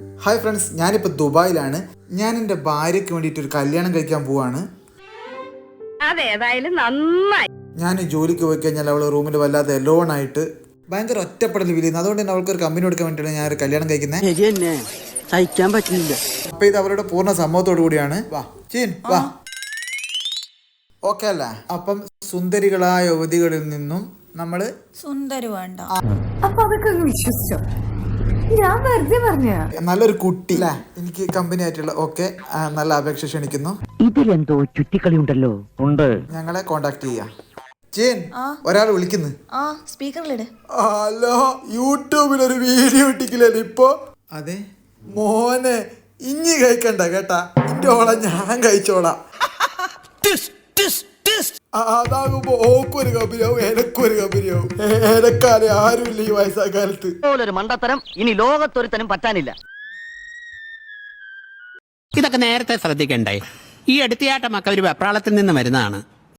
Hi friends ഞാനിപ്പോൾ ദുബായിലാണ്. ഞാൻ എന്റെ ഭാര്യക്ക് വേണ്ടിയിട്ട് ഒരു കല്യാണം കഴിക്കാൻ പോവാണ്. നന്നായി. ഞാൻ ജോലിക്ക് പോയി കഴിഞ്ഞാൽ അവൾ റൂമിൽ വല്ലാതെ എലോൺ ആയിട്ട് ഭയങ്കര ഒറ്റപ്പെടൽ ഫീൽ ചെയ്യുന്നു. അതുകൊണ്ട് തന്നെ അവൾക്ക് ഒരു കമ്പനി കൊടുക്കാൻ വേണ്ടിയിട്ടാണ് ഞാൻ ഒരു കല്യാണം കഴിക്കുന്നത് സഹിക്കാൻ പറ്റില്ല. അപ്പൊ ഇത് അവരുടെ പൂർണ സമ്മതത്തോടു കൂടിയാണ്. വാ ചീൻ വാ. ഓക്കെ അല്ല? അപ്പം സുന്ദരികളായ യുവതികളിൽ നിന്നും നമ്മൾ സുന്ദരി വേണ്ട. അപ്പൊ അതൊക്കെ വിശ്വസിച്ചോ? ഞാൻ വെറുതെ പറഞ്ഞ. നല്ലൊരു കുട്ടി. അല്ലേ എനിക്ക് കമ്പനി ആയിട്ടുള്ള ഓക്കെ നല്ല അപേക്ഷ ക്ഷണിക്കുന്നു. ഇതിലെന്തോ ചുറ്റിക്കളി ഉണ്ടല്ലോ. ഉണ്ട്. ഞങ്ങളെ കോണ്ടാക്ട് ചെയ്യാം. ജീൻ ഒരാൾ വിളിക്കുന്നു. ആ സ്പീക്കറിലിട്. ഹലോ യൂട്യൂബിൽ ഒരു വീഡിയോ ഇട്ടിക്കില്ലേ ഇപ്പൊ. അതെ. മോനെ ഇഞ്ഞി കഴിക്കണ്ട കേട്ടാ. ഇന്റെ ഓളെ ഞാൻ കഴിച്ചോളാം. അതാകുമ്പോ ഓക്കൊരു കമ്പനിയാവും എനക്കൊരു കമ്പനിയാവും എനക്കാരെ ആരുമില്ല ഈ വയസ്സാകാലത്ത്. ഒരു മണ്ടത്തരം ഇനി ലോകത്തൊരുത്തനും പറ്റാനില്ല. ഇതൊക്കെ നേരത്തെ ശ്രദ്ധിക്കണ്ടേ? ഈ എടുത്തിയാട്ടമൊക്കെ ഒരു വെപ്രാളത്തിൽ നിന്ന് വരുന്നതാണ്.